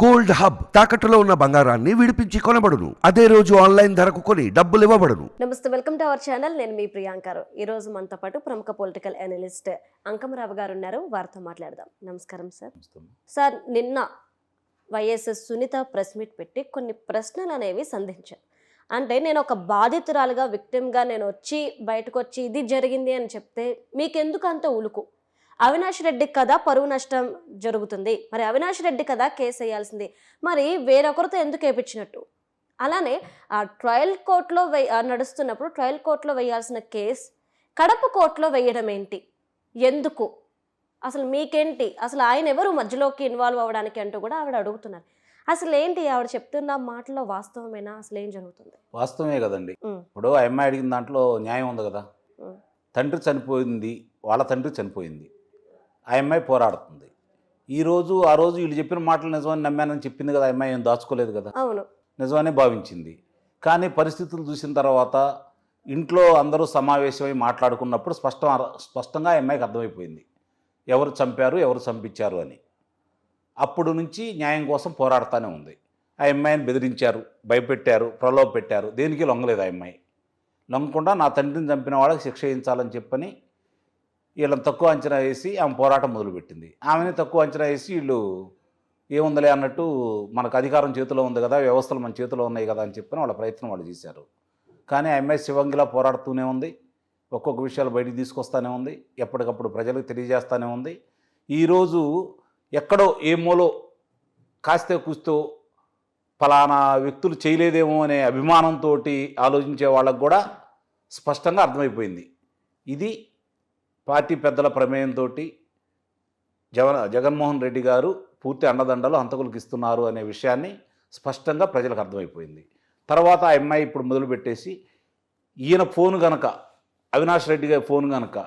Gold hub తాకట్టులో ఉన్న బంగారాన్ని విడిపించి కొనబడును. అదే రోజు ఆన్లైన్ ధరకు కొని డబ్బులు ఇవ్వబడును. నమస్తే వెల్కమ్ టు అవర్ ఛానల్. నేను మీ ప్రియాంకారు ఈ రోజు మనతో పాటు ప్రముఖ పొలిటికల్ అనలిస్ట్ అంకమరావు గారు ఉన్నారు. వారితో మాట్లాడదాం. నమస్కారం సార్. సార్ నిన్న వైఎస్ఎస్ సునీత ప్రెస్ మీట్ పెట్టి కొన్ని ప్రశ్నలు అనేవి సంధించారు. అంటే నేను ఒక బాధితురాలుగా విక్టిమ్గా నేను వచ్చి బయటకు వచ్చి ఇది జరిగింది అని చెప్తే మీకెందుకు అంత ఉలుకు? అవినాష్ రెడ్డి కదా పరువు నష్టం జరుగుతుంది. మరి అవినాష్ రెడ్డి కదా కేసు వేయాల్సింది. మరి వేరొకరితో ఎందుకు వేయించినట్టు అలానే ఆ ట్రయల్ కోర్టులో వే నడుస్తున్నప్పుడు ట్రయల్ కోర్టులో వేయాల్సిన కేసు కడప కోర్టులో వేయడం ఏంటి? ఎందుకు? అసలు మీకేంటి? అసలు ఆయన ఎవరు మధ్యలోకి ఇన్వాల్వ్ అవ్వడానికి అంటూ కూడా ఆవిడ అడుగుతున్నారు. అసలు ఏంటి? ఆవిడ చెప్తున్న మాటలో వాస్తవమేనా? అసలు ఏం జరుగుతుంది? వాస్తవమే కదండి. ఇప్పుడు ఆ అమ్మాయి అడిగిన దాంట్లో న్యాయం ఉంది కదా? తండ్రి చనిపోయింది వాళ్ళ తండ్రి చనిపోయింది. ఆ అమ్మాయి పోరాడుతుంది. ఈరోజు ఆ రోజు వీళ్ళు చెప్పిన మాటలు నిజమని నమ్మానని చెప్పింది కదా ఆ అమ్మాయి ఏం దాచుకోలేదు కదా? అవును. నిజమనే భావించింది. కానీ పరిస్థితులు చూసిన తర్వాత ఇంట్లో అందరూ సమావేశమై మాట్లాడుకున్నప్పుడు స్పష్టం స్పష్టంగా ఆ అమ్మాయికి అర్థమైపోయింది. ఎవరు చంపారు ఎవరు చంపించారు అని. అప్పుడు నుంచి న్యాయం కోసం పోరాడుతూనే ఉంది. ఆ అమ్మాయిని బెదిరించారు భయపెట్టారు ప్రలోభ పెట్టారు. దేనికి లొంగలేదు ఆ అమ్మాయి. లొంగకుండా నా తండ్రిని చంపిన వాళ్ళకి శిక్ష వేయించాలని చెప్పని వీళ్ళని తక్కువ అంచనా వేసి ఆమె పోరాటం మొదలుపెట్టింది. ఆమెని తక్కువ అంచనా వేసి వీళ్ళు ఏముందిలే అన్నట్టు మనకు అధికారం చేతిలో ఉంది కదా వ్యవస్థలు మన చేతిలో ఉన్నాయి కదా అని చెప్పని వాళ్ళ ప్రయత్నం వాళ్ళు చేశారు. కానీ ఎంఎస్ శివంగిలా పోరాడుతూనే ఉంది. ఒక్కొక్క విషయాలు బయటికి తీసుకొస్తానే ఉంది. ఎప్పటికప్పుడు ప్రజలకు తెలియజేస్తూనే ఉంది. ఈరోజు ఎక్కడో ఏ మూలో కాస్తే కూస్తూ ఫలానా వ్యక్తులు చేయలేదేమో అనే అభిమానంతో ఆలోచించే వాళ్ళకు కూడా స్పష్టంగా అర్థమైపోయింది. ఇది పార్టీ పెద్దల ప్రమేయంతో జగన్ జగన్మోహన్ రెడ్డి గారు పూర్తి అండదండలు హంతకులకు ఇస్తున్నారు అనే విషయాన్ని స్పష్టంగా ప్రజలకు అర్థమైపోయింది. తర్వాత ఆ అమ్మాయి ఇప్పుడు మొదలుపెట్టేసి ఈయన ఫోన్ గనక అవినాష్ రెడ్డి గారి ఫోన్ గనక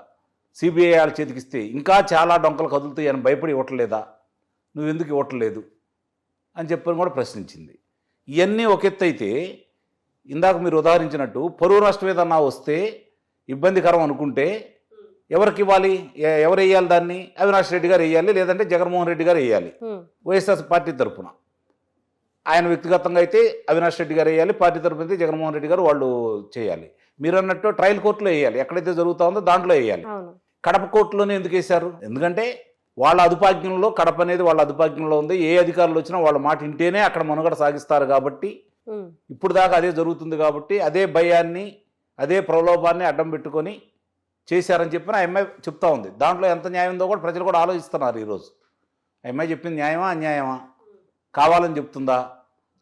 సిబిఐ వాళ్ళ చేతికిస్తే ఇంకా చాలా డొంకలు కదులుతాయి ఈయన భయపడి ఇవ్వట్లేదా? నువ్వు ఎందుకు ఇవ్వట్లేదు? అని చెప్పని కూడా ప్రశ్నించింది. ఇవన్నీ ఒక ఎత్తు అయితే ఇందాక మీరు ఉదాహరించినట్టు పరువు రాష్ట్రం ఏదన్నా వస్తే ఇబ్బందికరం అనుకుంటే ఎవరికి ఇవ్వాలి? ఎవరు వేయాలి దాన్ని? అవినాష్ రెడ్డి గారు వేయాలి లేదంటే జగన్మోహన్ రెడ్డి గారు వేయాలి. వైఎస్ఆర్ పార్టీ తరఫున ఆయన వ్యక్తిగతంగా అయితే అవినాష్ రెడ్డి గారు వేయాలి పార్టీ తరఫున అయితే జగన్మోహన్ రెడ్డి గారు వాళ్ళు చేయాలి. మీరు అన్నట్టు ట్రయల్ కోర్టులో వేయాలి. ఎక్కడైతే జరుగుతూ ఉందో దాంట్లో వేయాలి. కడప కోర్టులోనే ఎందుకు వేశారు? ఎందుకంటే వాళ్ళ అదుపాజ్ఞంలో కడప అనేది వాళ్ళ అదుపాజ్ఞంలో ఉంది. ఏ అధికారులు వచ్చినా వాళ్ళ మాట ఇంటేనే అక్కడ మనుగడ సాగిస్తారు కాబట్టి ఇప్పుడు దాకా అదే జరుగుతుంది కాబట్టి అదే భయాన్ని అదే ప్రలోభాన్ని అడ్డం పెట్టుకొని చేశారని చెప్పిన ఆ అమ్మాయి చెప్తా ఉంది. దాంట్లో ఎంత న్యాయం ఉందో కూడా ప్రజలు కూడా ఆలోచిస్తున్నారు ఈరోజు. ఆ అమ్మాయి చెప్పింది న్యాయమా? అన్యాయమా? కావాలని చెప్తుందా?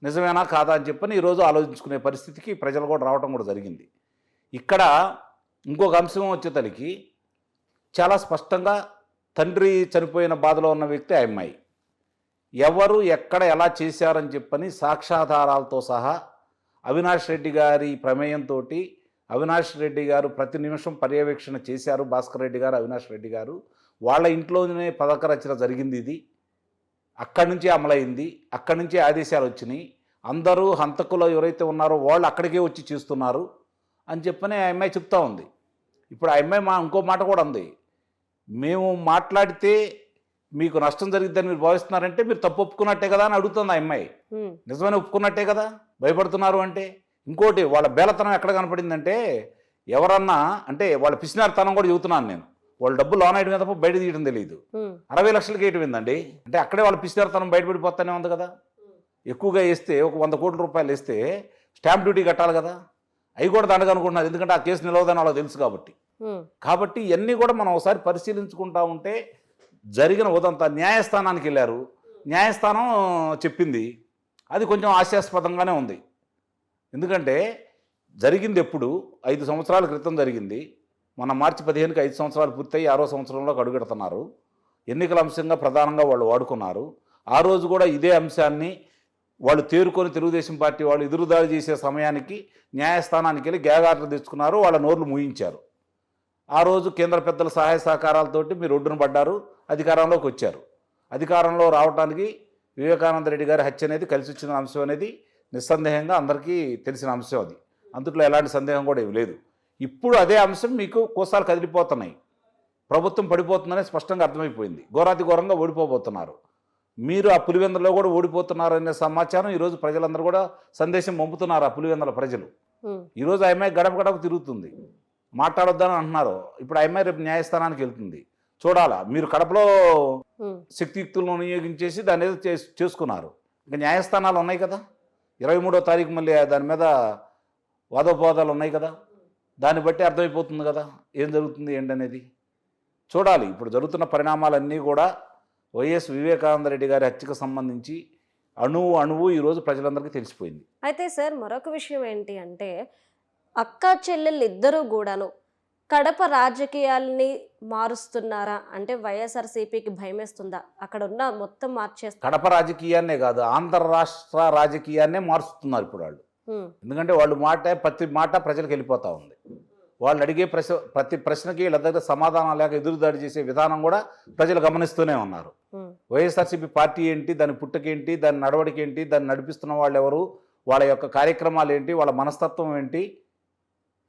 నిజమేనా కాదా అని చెప్పని ఈరోజు ఆలోచించుకునే పరిస్థితికి ప్రజలు కూడా రావడం కూడా జరిగింది. ఇక్కడ ఇంకొక అంశం వచ్చేతలికి చాలా స్పష్టంగా తండ్రి చనిపోయిన బాధలో ఉన్న వ్యక్తి ఆ అమ్మాయి. ఎవరు ఎక్కడ ఎలా చేశారని చెప్పని సాక్ష్యాధారాలతో సహా అవినాష్ రెడ్డి గారి ప్రమేయంతో అవినాష్ రెడ్డి గారు ప్రతి నిమిషం పర్యవేక్షణ చేశారు. భాస్కర్ రెడ్డి గారు అవినాష్ రెడ్డి గారు. వాళ్ళ ఇంట్లోనే పథక రచన జరిగింది ఇది. అక్కడి నుంచి అమలైంది. అక్కడి నుంచే ఆదేశాలు వచ్చినాయి. అందరూ హంతకులు ఎవరైతే ఉన్నారో వాళ్ళు అక్కడికే వచ్చి చేస్తున్నారు అని చెప్పని ఆ అమ్మాయి చెప్తా ఉంది. ఇప్పుడు ఆ అమ్మాయి మా ఇంకో మాట కూడా ఉంది మేము మాట్లాడితే మీకు నష్టం జరిగిద్దని మీరు భావిస్తున్నారంటే మీరు తప్పు ఒప్పుకున్నట్టే కదా అని అడుగుతుంది ఆ అమ్మాయి. నిజమని ఒప్పుకున్నట్టే కదా? భయపడుతున్నారు అంటే? ఇంకోటి వాళ్ళ బేలతనం ఎక్కడ కనపడిందంటే ఎవరన్నా అంటే వాళ్ళ పిసినారితనం కూడా చెబుతున్నాను నేను. వాళ్ళ డబ్బు లోన్ వేయడం తప్ప బయట తీయడం తెలియదు అరవై లక్షలకి వేయటం ఏందండి అంటే అక్కడే వాళ్ళ పిసినారితనం బయటపడిపోతానే ఉంది కదా. ఎక్కువగా వేస్తే ఒక వంద కోట్ల రూపాయలు వేస్తే స్టాంప్ డ్యూటీ కట్టాలి కదా. అవి కూడా దండగా అనుకుంటున్నారు. ఎందుకంటే ఆ కేసు నిలవదని వాళ్ళకి తెలుసు కాబట్టి. కాబట్టి ఇవన్నీ కూడా మనం ఒకసారి పరిశీలించుకుంటా ఉంటే జరిగిన ఉదంతా న్యాయస్థానానికి వెళ్ళారు. న్యాయస్థానం చెప్పింది. అది కొంచెం హాస్యాస్పదంగానే ఉంది. ఎందుకంటే జరిగింది ఎప్పుడు? ఐదు సంవత్సరాల క్రితం జరిగింది. మన మార్చి పదిహేనుకి ఐదు సంవత్సరాలు పూర్తయి ఆరో సంవత్సరంలోకి అడుగెడుతున్నారు ఎన్నికల అంశంగా ప్రధానంగా వాళ్ళు వాడుకున్నారు. ఆ రోజు కూడా ఇదే అంశాన్ని వాళ్ళు తేరుకొని తెలుగుదేశం పార్టీ వాళ్ళు ఎదురుదాడి చేసే సమయానికి న్యాయస్థానానికి వెళ్ళి గ్యాగాట్లు తెచ్చుకున్నారు. వాళ్ళ నోర్లు ముయించారు. ఆ రోజు కేంద్ర పెద్దల సహాయ సహకారాలతోటి మీరు ఒడ్డున పడ్డారు. అధికారంలోకి వచ్చారు. అధికారంలో రావడానికి వివేకానంద రెడ్డి గారి హత్య అనేది కలిసి వచ్చిన అంశం అనేది నిస్సందేహంగా అందరికీ తెలిసిన అంశం అది. అందుట్లో ఎలాంటి సందేహం కూడా ఏమి లేదు. ఇప్పుడు అదే అంశం మీకు కోసాలు కదిలిపోతున్నాయి. ప్రభుత్వం పడిపోతుందనే స్పష్టంగా అర్థమైపోయింది. ఘోరాతి ఘోరంగా ఓడిపోబోతున్నారు. మీరు ఆ పులివెందులో కూడా ఓడిపోతున్నారనే సమాచారం ఈరోజు ప్రజలందరూ కూడా సందేశం పంపుతున్నారు ఆ పులివెందుల ప్రజలు. ఈరోజు అమ్మాయి గడప గడప తిరుగుతుంది. మాట్లాడొద్దని అంటున్నారు. ఇప్పుడు ఆ అమ్మాయి రేపు న్యాయస్థానానికి వెళ్తుంది. చూడాలా? మీరు కడపలో శక్తియుక్తులను వినియోగించేసి దాని ఏదో చేస్- చేసుకున్నారు. ఇంకా న్యాయస్థానాలు ఉన్నాయి కదా? ఇరవై మూడో తారీఖు మళ్ళీ దాని మీద వాదోపవాదాలు ఉన్నాయి కదా. దాన్ని బట్టి అర్థమైపోతుంది కదా. ఏం జరుగుతుంది ఏంటనేది. చూడాలి. ఇప్పుడు జరుగుతున్న పరిణామాలన్నీ కూడా వైఎస్ వివేకానంద రెడ్డి గారి హత్యకు సంబంధించి అణువు అణువు ఈరోజు ప్రజలందరికీ తెలిసిపోయింది. అయితే సార్ మరొక విషయం ఏంటి అంటే అక్క చెల్లెళ్ళు ఇద్దరూ కూడాను కడప రాజకీయాల్ని మారుస్తున్నారా? అంటే వైఎస్ఆర్సీపీకి భయమేస్తుందా? అక్కడ ఉన్న మొత్తం మార్చేస్తారు కడప రాజకీయాన్నే కాదు ఆంధ్ర రాష్ట్ర రాజకీయాన్నే మారుస్తున్నారు ఇప్పుడు వాళ్ళు. ఎందుకంటే వాళ్ళు మాట ప్రతి మాట ప్రజలకు వెళ్ళిపోతూ ఉంది. వాళ్ళు అడిగే ప్రశ్న ప్రతి ప్రశ్నకి వీళ్ళ దగ్గర సమాధానం లేక ఎదురుదాడి చేసే విధానం కూడా ప్రజలు గమనిస్తూనే ఉన్నారు. వైఎస్ఆర్సీపీ పార్టీ ఏంటి దాని పుట్టకేంటి దాని నడవడిక ఏంటి దాన్ని నడిపిస్తున్న వాళ్ళు ఎవరు వాళ్ళ యొక్క కార్యక్రమాలు ఏంటి వాళ్ళ మనస్తత్వం ఏంటి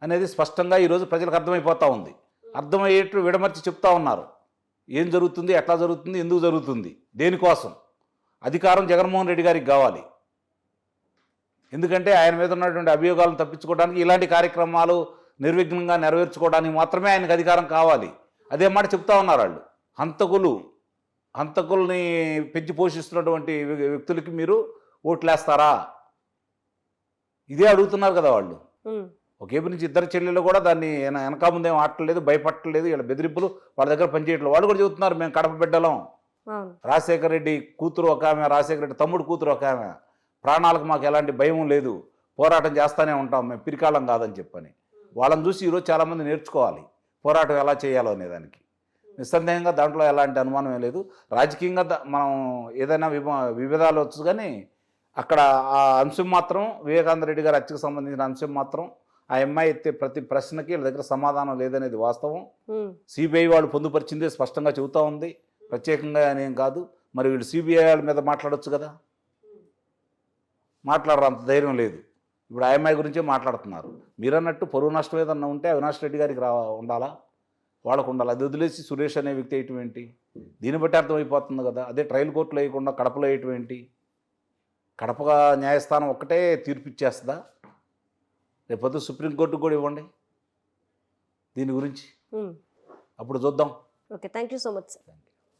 అనేది స్పష్టంగా ఈరోజు ప్రజలకు అర్థమైపోతూ ఉంది. అర్థమయ్యేట్టు విడమర్చి చెప్తా ఉన్నారు. ఏం జరుగుతుంది? ఎట్లా జరుగుతుంది? ఎందుకు జరుగుతుంది? దేనికోసం? అధికారం జగన్మోహన్ రెడ్డి గారికి కావాలి. ఎందుకంటే ఆయన మీద ఉన్నటువంటి అభియోగాలను తప్పించుకోవడానికి ఇలాంటి కార్యక్రమాలు నిర్విఘ్నంగా నెరవేర్చుకోవడానికి మాత్రమే ఆయనకు అధికారం కావాలి. అదే మాట చెప్తా ఉన్నారు వాళ్ళు. హంతకులు హంతకుల్ని పెంచి పోషిస్తున్నటువంటి వ్యక్తులకి మీరు ఓట్లేస్తారా? ఇదే అడుగుతున్నారు కదా వాళ్ళు. ఒకే నుంచి ఇద్దరు చెల్లెలు కూడా దాన్ని వెన- వెనక ముందేం ఆటలేదు భయపట్టలేదు వీళ్ళ బెదిరింపులు వాళ్ళ దగ్గర పనిచేయట్లేదు. వాళ్ళు కూడా చెబుతున్నారు మేము కడప బిడ్డలం. రాజశేఖర రెడ్డి కూతురు ఒక ఆమె రాజశేఖర రెడ్డి తమ్ముడు కూతురు ఒక ఆమె. ప్రాణాలకు మాకు ఎలాంటి భయం లేదు. పోరాటం చేస్తూనే ఉంటాం మేము పిరికాలం కాదని చెప్పని. వాళ్ళని చూసి ఈరోజు చాలామంది నేర్చుకోవాలి పోరాటం ఎలా చేయాలో అనేదానికి నిస్సందేహంగా దాంట్లో ఎలాంటి అనుమానం ఏం లేదు. రాజకీయంగా మనం ఏదైనా విభ విభేదాలు వచ్చు కానీ అక్కడ ఆ అంశం మాత్రం వివేకానంద రెడ్డి గారి హత్యకు సంబంధించిన అంశం మాత్రం ఆ అమ్మాయి ఎత్తే ప్రతి ప్రశ్నకి వీళ్ళ దగ్గర సమాధానం లేదనేది వాస్తవం. సిబిఐ వాళ్ళు పొందుపరిచిందే స్పష్టంగా చెబుతా ఉంది. ప్రత్యేకంగా అనేం కాదు. మరి వీళ్ళు సిబిఐ వాళ్ళ మీద మాట్లాడొచ్చు కదా? మాట్లాడరు అంత ధైర్యం లేదు. ఇప్పుడు ఐఎంఐ గురించే మాట్లాడుతున్నారు. మీరన్నట్టు పరువు నష్టం ఏదన్నా ఉంటే అవినాష్ రెడ్డి గారికి రా ఉండాలా? వాళ్ళకు ఉండాలి? అది వదిలేసి సురేష్ అనే వ్యక్తి వేయటం ఏంటి? దీన్ని బట్టి అర్థమైపోతుంది కదా. అదే ట్రయల్ కోర్టులో వేయకుండా కడపలో వేయటం ఏంటి? కడప న్యాయస్థానం ఒక్కటే తీర్పు ఇచ్చేస్తుందా? రేపొద్దు సుప్రీంకోర్టుకు కూడా ఇవ్వండి దీని గురించి. అప్పుడు చూద్దాం. Okay thank you so much sir.